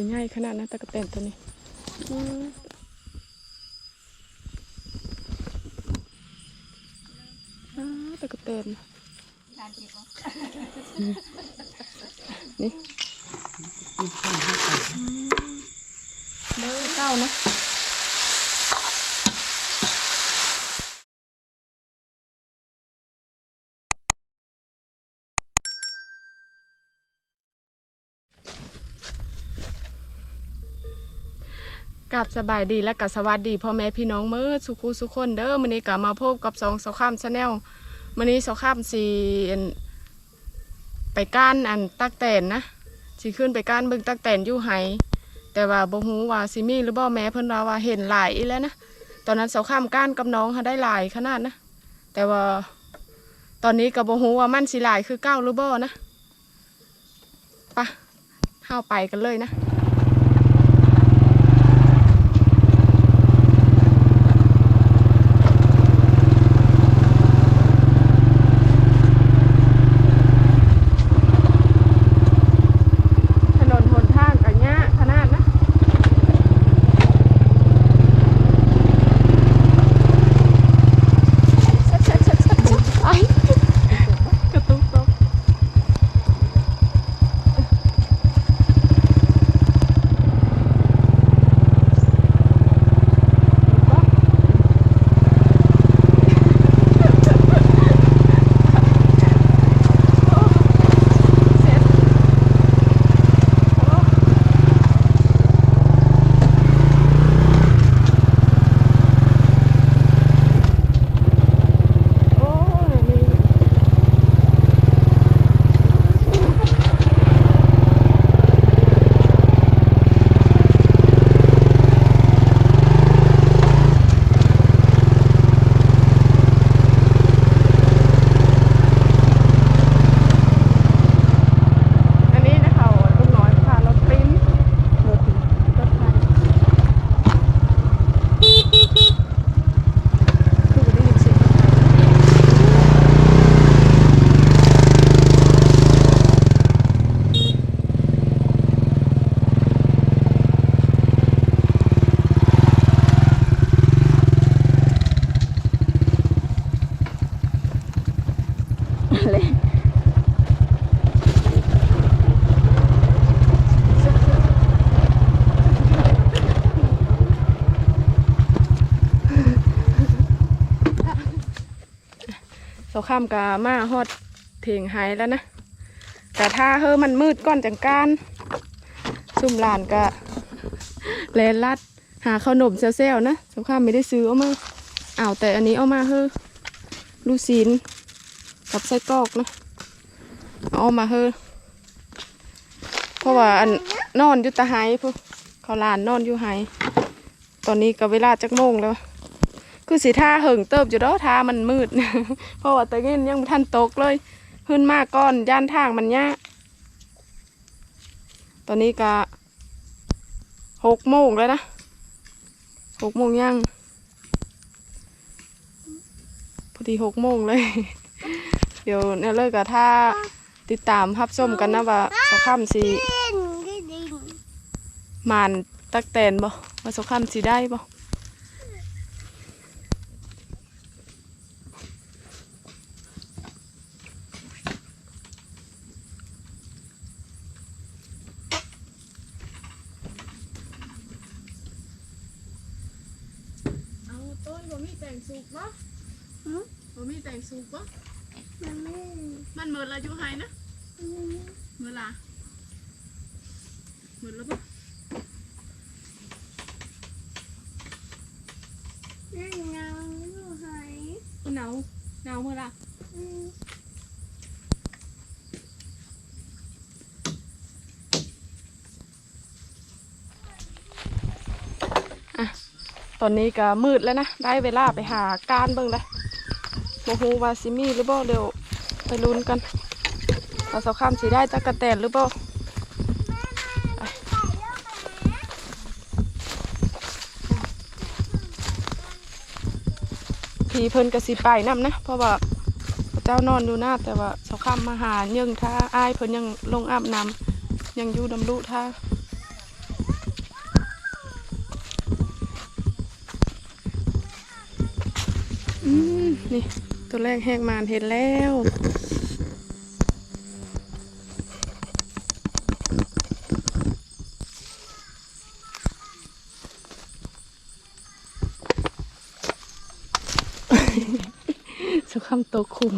ตัวใหญ่ขนาดนะตะกะแตนตัวนี้อืมอ้าวตะกะแตนนี่เบอร์เก้านะ กับสบายดีและกับสวัสดีพ่อแม่พี่น้องเมื่อสุขุสุขคนเด้อมื้อนี้ก็มาพบกับสองสาข้ามชาแนลมื้อนี้สาข้ามสีไปก้านอันตักแตนนะสิขึ้นไปก้านเบิ่งตักแตนยู่ไหแต่ว่าบ่ฮู้ว่าสิมีหรือบ่แม่เพิ่นว่าว่าเห็นหลายอีแล้วนะตอนนั้นสาข้ามก้านกับน้องเขาได้หลายขนาดนะแต่ว่าตอนนี้ก็บ่ฮู้ว่ามันสิหลายคือเก้าหรือบ่นะไปะเข้าไปกันเลยนะ ข้ามกามาฮอดเถียงไฮแล้วนะ แต่ถ้าเฮอมันมืดก้อนจังการซุ่มหลานกะแลนลัด หาขนมเซลๆนะสาข้ามไม่ได้ซื้อเอามาอ้าวแต่อันนี้เอามาเฮอลูกซีนกับไส้กรอกนะเอามาเฮอเพราะว่าอันนอนอยู่ตะไฮพวกเขาหลานนอนอยู่ไฮตอนนี้ก็เวลาจักโมงแล้ว คือสีท่าเหิงเติบอยู่ดอกท่ามันมืด เพราะว่าตะเงินยังบ่ทันตกเลยขึ้นมาก่อนย่านทางมันยากตอนนี้ก็หกโมงแล้วนะหกโมงยังพอดีหกโมงเลย เดี๋ยวเนี่ยเลิกกับท่าติดตามพับส้มกันนะว่าสข้ามสีมานตักแตนบ่ว่าสข้ามสีได้บ่ เอาต้นบ่มี แต่งสุกบ่บ่มีแต่งสุกบ่มันเหมือนละอยู่ไฮนะเหมือนละเหมือนแล้วบ่หนาวหนาวเมื่อละอะ ตอนนี้ก็มืดแล้วนะ ได้เวลาไปหาการเบิ่งเลยโมฮูวาซิมีหรือบ่เดี๋ยวไปลุ้นกันว่าสาวข้ามสีได้จักกะแตนหรือบ่ไปพี่เพิ่นกระสิไปนํนะ เพราะว่าเจ้านอนอยู่หน้าแต่ว่าสาวข้ามมาหาเยังท่าอ้ายเพิ่นยังลงอาบน้ำยังอยู่ดำลุท่า นี่ ตัวแรกแหกมานเห็นแล้วสุขำตัวคุม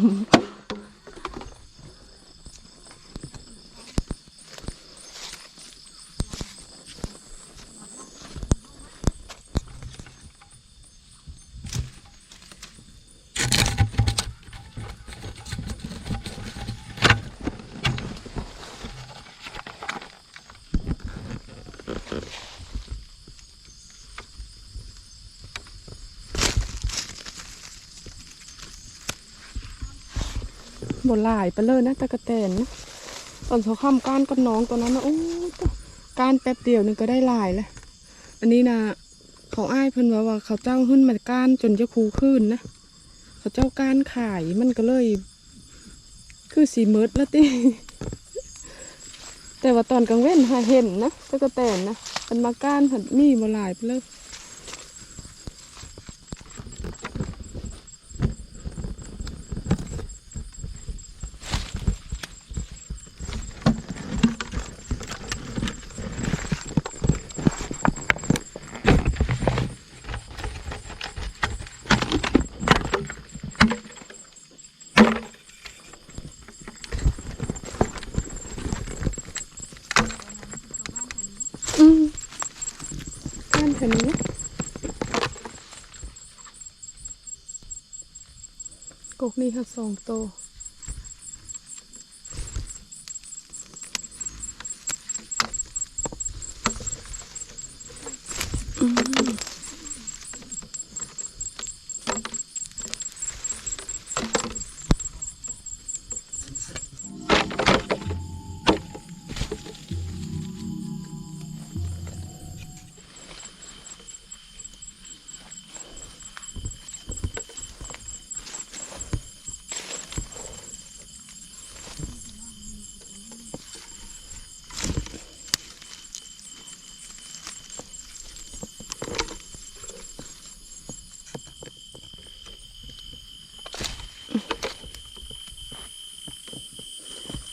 บนหลายไปเลยนะตะกะแตนนะตอนเขาข้ามก้านก็น้องตัวนั้นนะโอ้ก้านแป๊บเดียวนึงก็ได้หลายแล้วอันนี้นะเขาอ้ายเพิ่นว่าว่าเขาเจ้าขึ้นมาก้านจนจะคูขึ้นนะเขาเจ้าก้านขายมันก็เลย คือสีเมิดแล้วติแต่ว่าตอนกลางเว้นหาเห็นนะตะกะแตนนะมันมาก้านผัดมีบ่หลายไปเลย อืมก้านแถวนี้นะ กกนี่ค่ะสองโตว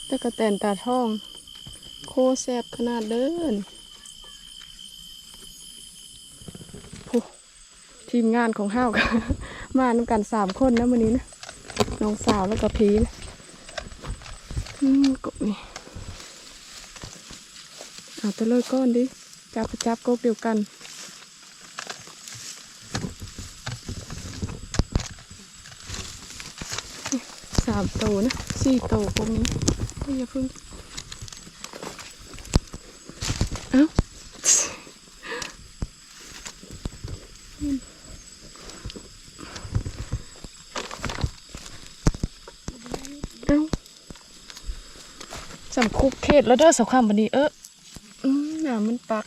ตะกะแตนตาทอง โคแซบขนาดเดินโอ้ทีมงานของห้าวกันมานำกันสามคนนะวันนี้นะน้องสาวแล้วก็พีนะกบนี่เอาตัวเลยก้อนดิ จับไปจับกบเดียวกันสามโตนะสี่โตกบนี้ อย่าพึ่งเอ้าเอ้าสำคุกเขตแล้วเด้อสาวความบันนี้เอออืมหนามันปัก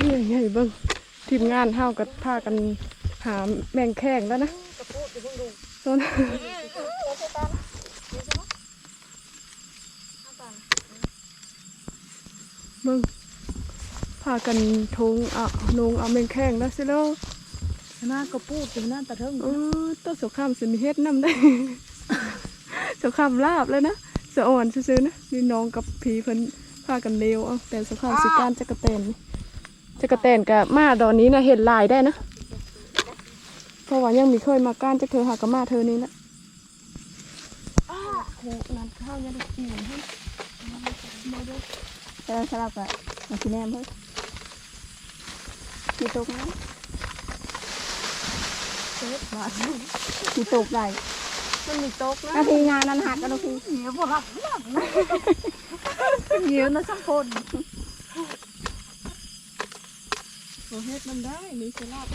อืม เฮ้ยเฮ้ยเบิ้งทีมงานเฮาก็พากันหาแมงแข้งแล้วนะต้นเบิ้งพากันทงอะนงเอาแมงแข้งแล้วสิแล้วหน้ากระปูดเป็นหน้าตะเทิงเออต้นสงครามสิมีเฮ็ดน้ำได้สงครามลาบเลยนะสะอ่อนซื่อๆนะนี่น้องกับผีเพิ่นพากันเลวเอาแต่สงครามสิการจักรแตนนี่ จักรแตนกับมาดอนนี้นะเห็นลายได้นะเพราะว่ายังมีเคยมาก้านจักเธอหากบมาเธอนี้นะโหน้ำข้าวยังได้กินให้เออสลับอะมากินแหนมเพิ่มกี่ตกนะกี่ตกได้มันมีโต๊ะนะนาทีงานนั้นหักกันนาทีเหนียวพวกหักเหนียวนะสักคน เฮ็ดมันได้ มีเสลาบ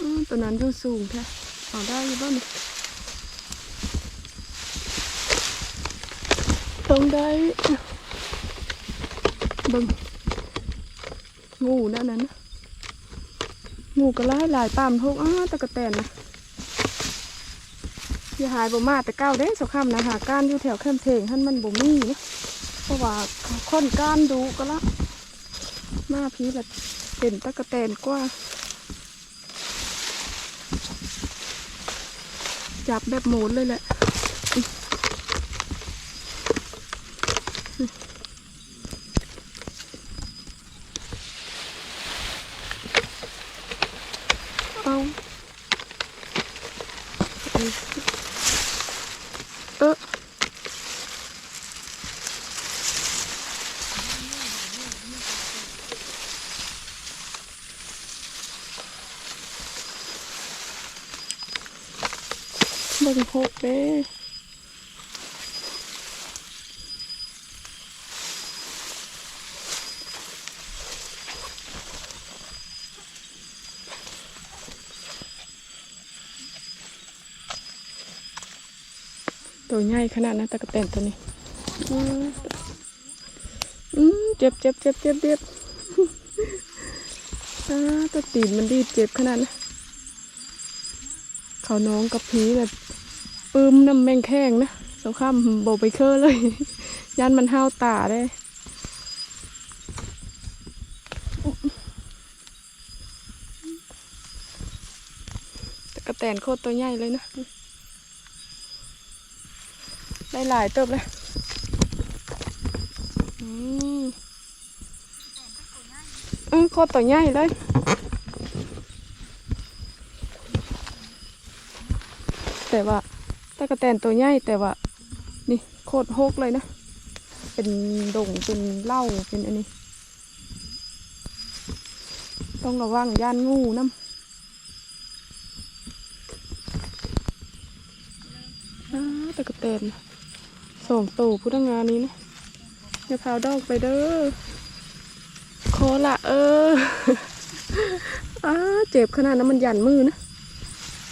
อืมตัวนั้นอยู่สูงแท้เอาได้อยู่บ้างต้องได้บิ่งงูนั่นน่ะนงูก็ไล่หลายตามทุกอ้าตะกะแตนนะอย่าหายบ่มาแต่เก้าเด้สคำนะหาการอยู่แถวแคมเพลงท่านมันบ่มีนะ ราะว่าคนการดูก็ละ มาพีแบบเป็นตะกะแตนกว่า จับแบบหมุนเลยแหละ เอาเออเบิ่งหกเด้ ตัวใหญ่ขนาดนั้นตะกะแตนตัวนี้อืมเจ็บเจ็บเจ็บเจ็บเจ็บอ่าตัวตีนมันดีเจ็บขนาดนั้นเขาน้องกับผีแบบปืมน้ำแมงแข้งนะสงข้ามโบไปเคอร์เลยยันมันห้าวตาได้ตะกะแตนโคตรตัวใหญ่เลยนะ ได้หลายเติบเลยอืมเออโคตรตัวใหญ่เลยแต่ว่าตะกะแตนตัวใหญ่แต่ว่า นี่โคตรโฮกเลยนะ เป็นดงเป็นเล้าเป็นอันนี้ ต้องระวังย่านงูน้ำตะกะแตน ส่งตู่พุทธงานนี้นะอย่าพาวดอกไปเด้อโคละเอออ้าเจ็บขนาดนั้นมันยันมือนะ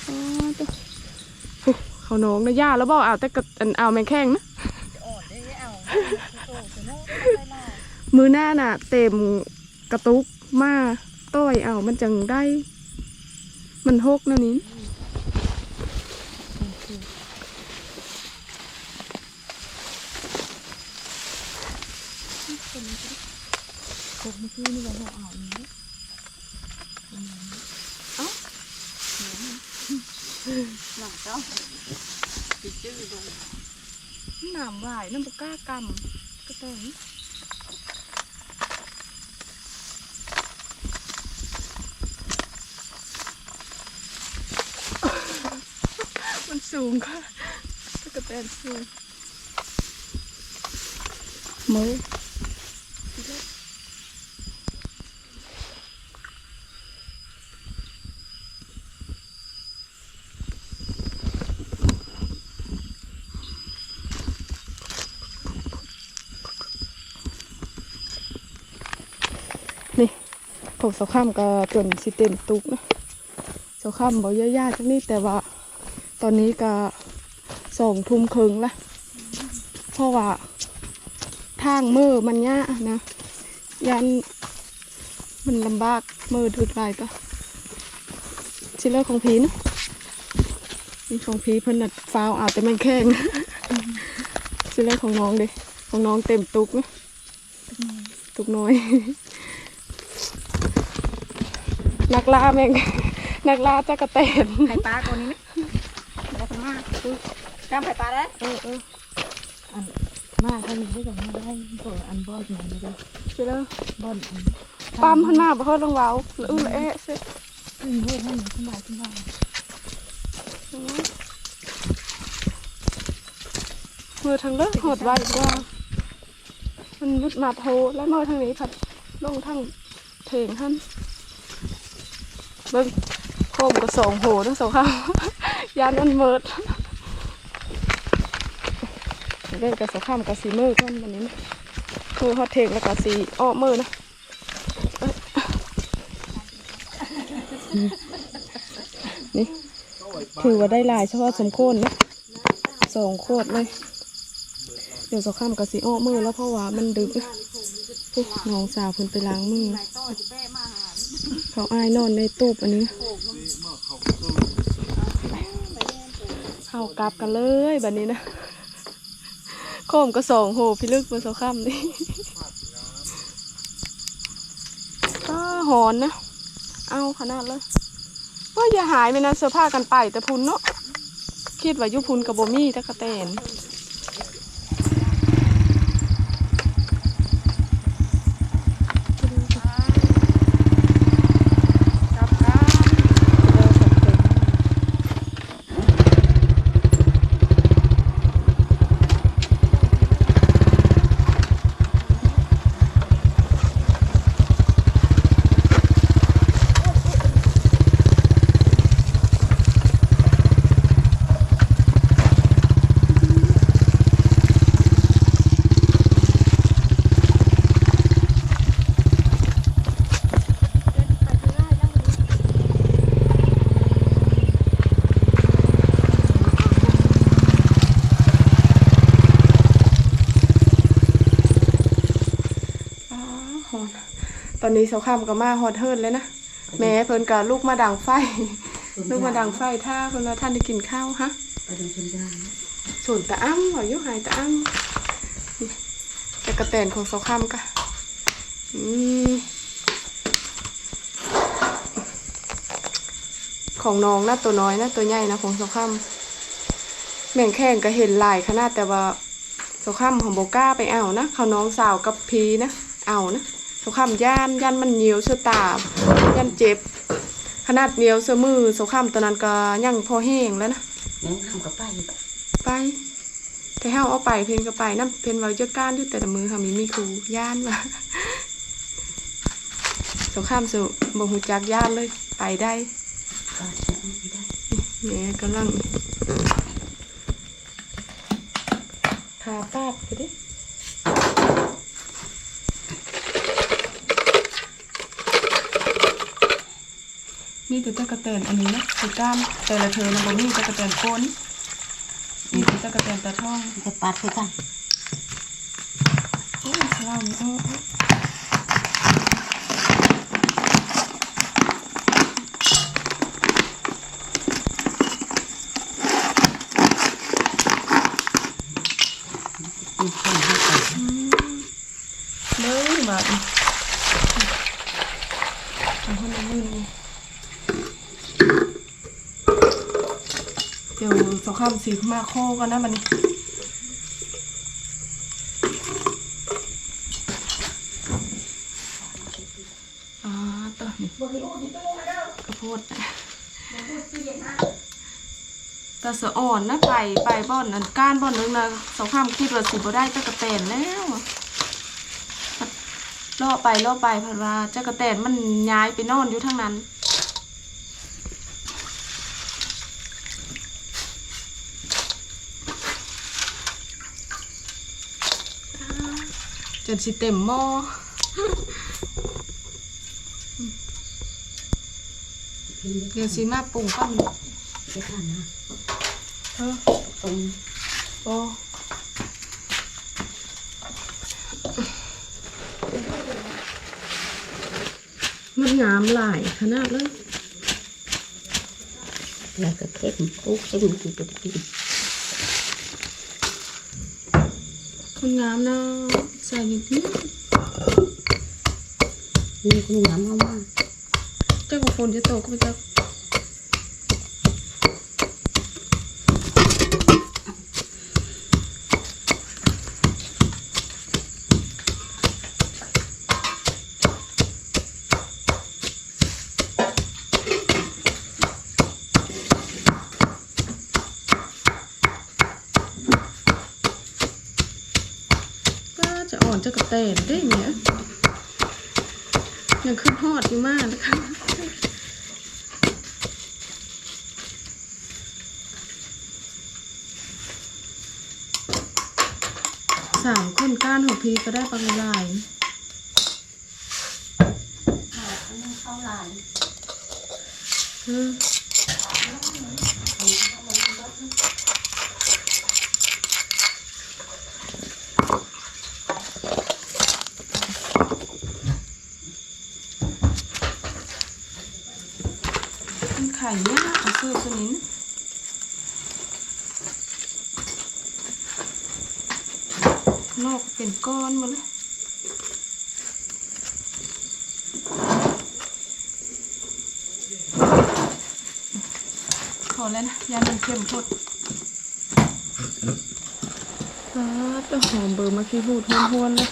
อ้าตัวเขาน้องนะย่าแล้วบอกเอาแต่กระอันเอาแมงแข้งนะมือหน้าน่ะ เต็มกระตุกมาต้อยเอามันจังได้ มันหกนะนี้ ตกเมื่อกี้นี่ก็หัวอ่าวนี้ หลังเจ้าหนามหวายน้ำบกล้ากำก็แต่งมันสูงค่ะตะกะแตนสูงมือ ผมสาข้ามก็จนสิเต็มตุกนะสาข้ามบอกย่าๆจักนี่แต่ว่า ตอนนี้ก็สองทุ่มครึ่งละเพราะว่าทางมือมันยากนะ ยันมันลำบากมือถือไรปะชิลเลอร์ของผีนะนี่ของผีเพิ่นนัดฟาวอาแต่มันแข็งชิลเลอร์ของน้องเด้ของน้องเต็มตุกนะตุกน้อย นักล่าแม่งนักล่าจักระเตนไข่ปลาตัวนี้ไหมบอกกันมากจำไข่ปลาได้เออเออมาท่านนี้ได้กับมาได้ตัวอันบอดมาเลยชิลเลอร์บอดอันปั๊มพันมาบ่เฮาลงเว้าแล้วอื้อละเอ๊ะซิขึ้นเพื่อนให้หนูขึ้นมาขึ้นมามือทางเลิกหดไวกว่า มันมุดมาโทแล้วมือทางนี้ผัดลงทางเถงหัน เบิ่งโคมก็สองโหทั้งสองข้างยานมันเมิดเล่นกับสองข้ามกับสีมือกันวันนี้คือฮอดเถงแล้วก็สีอ้อมือนะนี่ถือว่าได้ลายเฉพาะสมโคนนะสองโคตรเลยเดี๋ยวสองข้ามกับสีอ้อมือแล้วเพราะว่ามันดึกนะปุ๊บน้องสาวเพิ่นไปล้างมือ เขาอายนอนในตู้อันนี้ เขาเอากลับกันเลยแบบนี้นะโคมก็สองโหพี่ลึกบนเสาค่ำนี่ก็หอนนะ เอาขนาดเลยว่าอย่าหายไปนะเสื้อผ้ากันไปแต่พุนเนาะคิดว่ายุพุนกับโบมี่ตะกะแตนกลับกันอ๋อหอน ตอนนี้เสาค่ำก็มาฮอดเฮิร์นเลยนะแม่เพิ่นกับลูกมาดังไฟ ลูกมาดังไฟถ้าเพิ่นว่าท่านได้กินข้าวฮะไปดูชนยางส่วนตะอ้ำหอยยุหายตะอ้ำนี่แต่กระแตนของเสาค่ำกะอืมของน้องนะตัวน้อยนะตัวใหญ่นะของเสาค่ำแม่งแข้งก็เห็นหลายขนาดแต่ว่าเสาค่ำของโบกล้าไปเอานะเขาน้องสาวกับพีนะเอานะ เสาค่ำย่านย่านมันเหนียวเสื้อตาย่านเจ็บ ขนาดเหนียวเสื้อมือเสาค่ำตัวนั้นก็ยังพอแห้งแล้วนะยังทำกับป้าอยู่ไปแต่เฮาเอาไปเพนก็ไปน้ำเพนว่าเยอะก้านอยู่แต่ละมือค่ะมีมีครูย่านว่าสงครามสุบ่ฮู้จักย่านเลย ไปได้ก็จะไม่ได้แหม่กำลังทาปากไปดิ มีแต่ตะกะแตนอันนี้นะคือก้านแต่ละเธอนะบ่มีตะกะแตนโคนมีแต่ตะกะแตนตาท่องจะปัดไปกันโอ้ยสลามเออเออ มีคนให้ไป เลยบาดนี่เอาคนละมือนี่เดี๋ยวสอง ข้ามสีมาโคกันนะมันนี่อ่าต่อนี่กระโพดตาเสืออ่อนนะไปไปบ่อนอันก้านบ่อนนึงนะสองข้ามคิดว่าสิบ่ได้ตะกะแตนแล้วล่อไปล่อไปเพราะว่าเจ้ากระแตนมันย้ายไปนอนอยู่ทั้งนั้น นสิเต็มหม้อเดี๋ยวสิมาปรุงก้อนจะทำนะเออตรงโอ้มันงามหลายขนาดเลยแล้วก็เข้มคุกเข้มกูไปกิน มันงามเนาะใส่นิดนิดนี่คุณน้ำเอามาเจ้าของฝนจะตกก็ไปจะก็จะอ่อนจะ กระเตนได้เนี่ยยังขึ้นฮอดอยู่มากนะคะสามคนก้านของพีก็ได้ปลาลายเข้าลายเออมั चाहिए ना ऐसे ऐसे नहीं ना nọc tiền con mà đấy Thỏ lên, da mình kem phụt ซาดหอมเบอร์มาขี้หูดห้วนๆเลย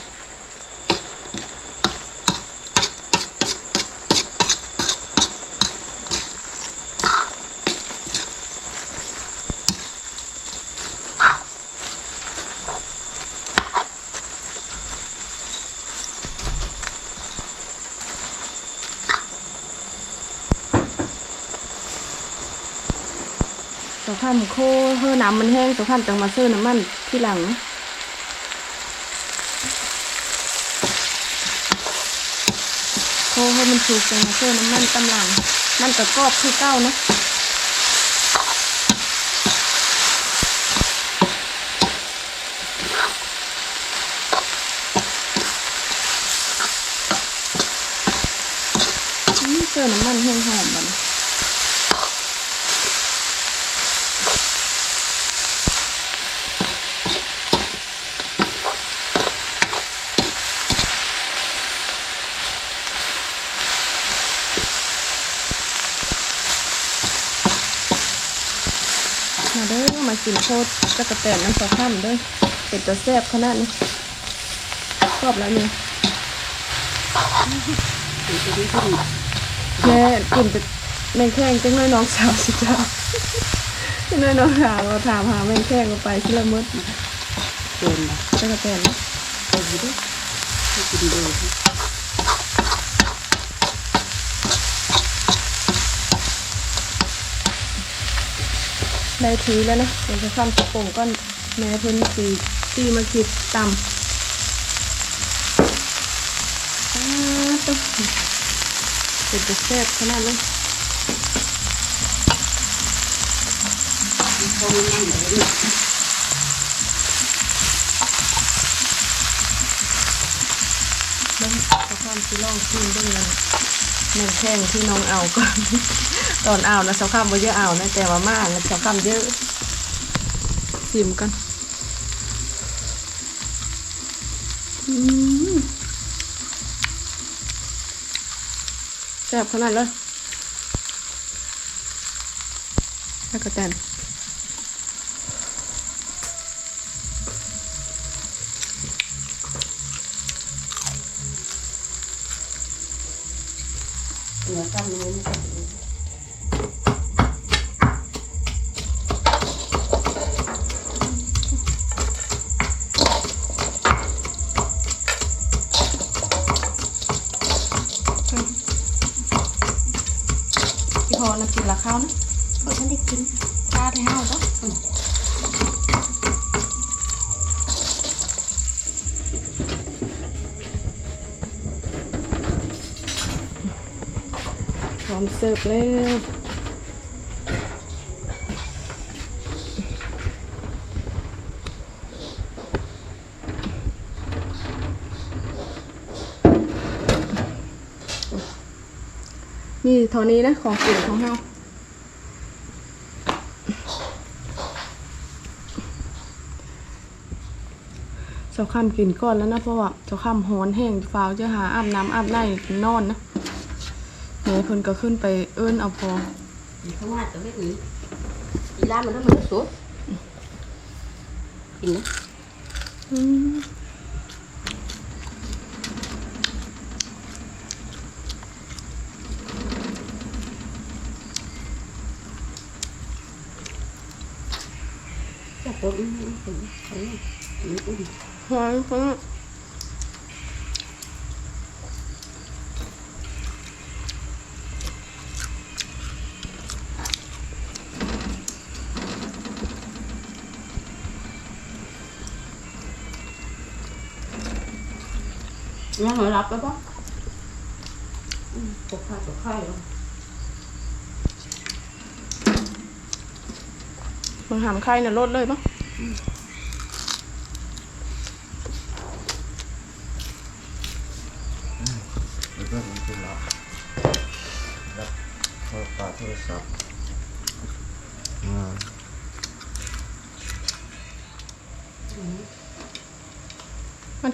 ทำโคเฮือน้ำมันแห้งสำคัญจังมาซื้อน้ำมันที่หลังโคให้มันสุกจังมาซื้อน้ำมันตำหลังมันกระกอบคือเก้านะอืมเสื้อน้ำมันแห้งหอมบัดน มาเด้อมา กินโคตรจักระแตนน้ำปลาข้ามเด้อเป็นตัวแซ่บขนาดนี้ชอบแล้วนี่แม่กินแต่แมงแข้งจังเลยน้องสาวสิจ้าจังเลยน้องสาวเราถามหาแมงแข้งก็ไปชิละมดเป็นนะจักระแตนไปดูดิให้กินดูดิ ได้ถือแล้วนะเดี๋ยวจะข้ามสะโป่งก้อนแม่เพิ่นสีตีมาคิดต่ำอ้าวตุ๊บเป็นตัวแซ่บขนาดเลยมันนั่งเลยดิเบิ้งขอความสิลองชิมเบิ้งเลยแม่งแข้งที่น้องเอาก่อน ตอนเอานะสาวข้ามบ่เยอะเอานะแต่ว่ามากนะสาวข้ามเยอะชิมกันแซ่บขนาดเลยแล้วก็แตน นะกินละข้าวนะเพราฉันได้กินชาให้าจ้ะพร้อมเสิร์ฟแล้วนี่เท่านี้นะของกินของเฮา จ้าข้ามกินก่อนแล้วนะเพราะว่าเจ้าข้ามฮ้อนแห้งฟ้าวจะหาอาบน้ำอาบได้นอนนะแม่เพิ่นก็ขึ้นไปเอิ้นเอาพอเขาว่าจะไม่หนีอีร้านมันต้องมันสดกินนะอืมจับตัวอืมอืมอืมอืม อืมอืมหอยเพิ่นยังเหรอรับแ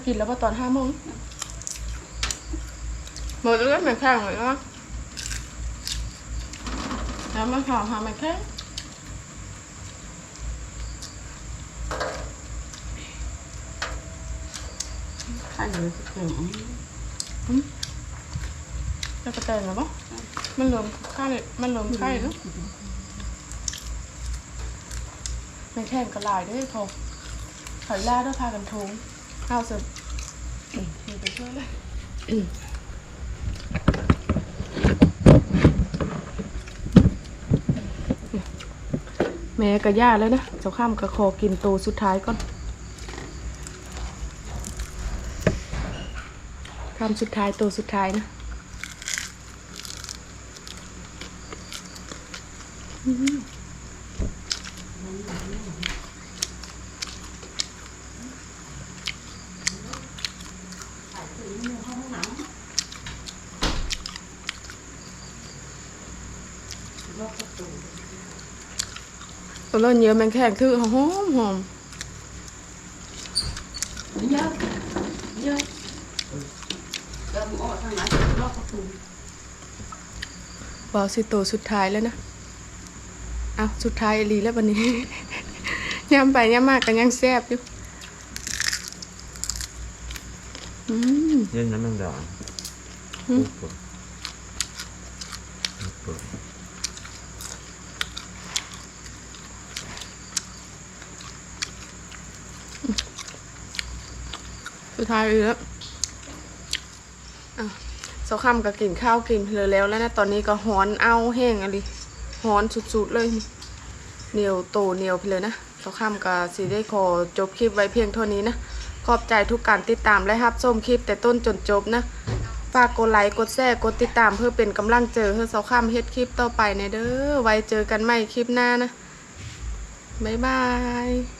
กินแล้วพอตอนห้าโมงหมดแล้วไม่แข็งเลยนะแล้วมันหอมหอมไม่แข็งข้าวเหนียวเกลือจะกระเตนหรือเปล่ามันรวมไข่มันรวมไข่เนาะไม่แข็งกระลายด้วยพอถอยล่าด้วยพากันทง ข้าวเสร็จมีไปช่วยเลยแม่ก็ย่าแล้วนะเจ้าข้ามก็ขอกินโตสุดท้ายก่อนคำสุดท้ายโตสุดท้ายนะ ตัวเล่นเยอะแมงแข็งคือหอมหอมเยอะเยอะเดิมออกทางไหนรอบประตูบอสิโตสุดท้ายแล้วนะเอาสุดท้ายอีหลีแล้ววันนี้ย่ำไปย่ำมากกันยังแซ่บอยู่เย็นน้ำแมงดา หืม ปุ๊บปุ๊บ สุดท้ายอีกล้วอะเสาคำก็กินข้าวกินเลอแล้วแล้วนะตอนนี้ก็ฮ้อนเอาแห้งอะไรฮ้อนสุดๆเลยเหนียวโตเหนียวไปเลยนะเสาคำก็สีได้ขอจบคลิปไว้เพียงเท่านี้นะขอบใจทุกการติดตามและรับชมคลิปแต่ต้นจนจบนะฝากกดไลค์กดแชร์กดติดตามเพื่อเป็นกำลังเจอเพื่อเสาคำเฮ็ดคลิปต่อไปในเด้อไว้เจอกันใหม่คลิปหน้านะบ๊ายบาย